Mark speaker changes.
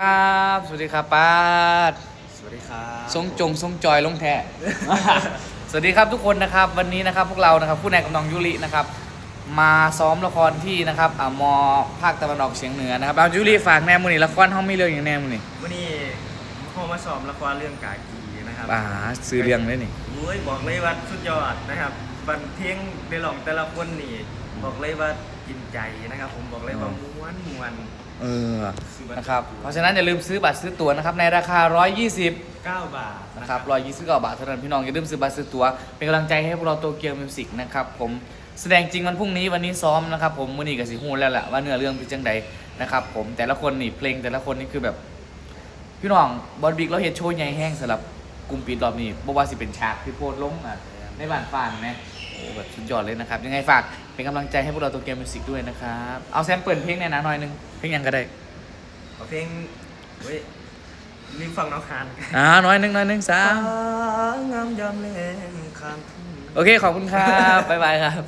Speaker 1: ครับสวัสดีครับป้าด
Speaker 2: สวัสดีครับ
Speaker 1: ทรงจงทรงจอยลงแท้ สวัสดีครับทุกคนนะครับ วันนี้นะครับพวกเรานะครับผู้นายกับน้องยุรินะครับ มาซ้อมละครที่นะครับอ่ามอภาคตะวันออกเฉียงเหนือนะครับเอายุริฝากแนมมือนี่ละครห้องไม่เรื่องอย่างแนมมือนี่
Speaker 2: วันนี้พ่อมาสอบละครเรื่องกากีนะครับ
Speaker 1: อ่าซื้อเรื่องเลยนี่
Speaker 2: โอ้ยบอกเลยว่าสุดยอดนะครับบันเพียงในหลองแต่ละคนนี่บอกเลยว่า กินใจนะครับ ผมบอกเลยว่า
Speaker 1: อืม
Speaker 2: ม้วนม้วน
Speaker 1: เออ
Speaker 2: ซื้อบัต
Speaker 1: นะครับเพราะฉะนั้นอย่าลืมซื้อบัตรซื้อตั๋วนะครับในราคา 120
Speaker 2: 9 บาท
Speaker 1: นะครับ129 บาทเท่านั้นพี่น้องอย่าลืมซื้อบัตรซื้อตั๋วเป็นกำลังใจให้พวกเราโตเกียวมิวสิกนะครับผมแสดงจริงวันพรุ่งนี้วันนี้ซ้อมนะครับผมมือนี้กับสีฮูแล้วแหละว่าเนื้อเรื่องเป็นจังใดนะครับผมแต่ละคนนี่เพลงแต่ละคนนี่คือแบบพี่น้องบอลบิ๊กเราเห็นโชว์ใหญ่แห้งสำหรับกลุ่มปิดรอบนี้บอกว่าสิเป็นฉากที่โพดล้มอะในบ้านฟานนะโอ้ แบบสุดยอดเลยนะครับ ยังไงฝากเป็นกำลังใจให้พวกเราโตเกียวมิวสิกด้วยนะครับ เอาแซมเปิดเพลงเนี่ยนะหน่อยหนึง เพลงยังก็ได้
Speaker 2: เอาเพลงเว้ยรีบฟังน้องคาน
Speaker 1: อ่าหน่อยหนึงหน่อยหนึงสาม
Speaker 2: งามยามเล่นข้างทุ่ง
Speaker 1: โอเค ขอบคุณครับ บ๊ายบายครับ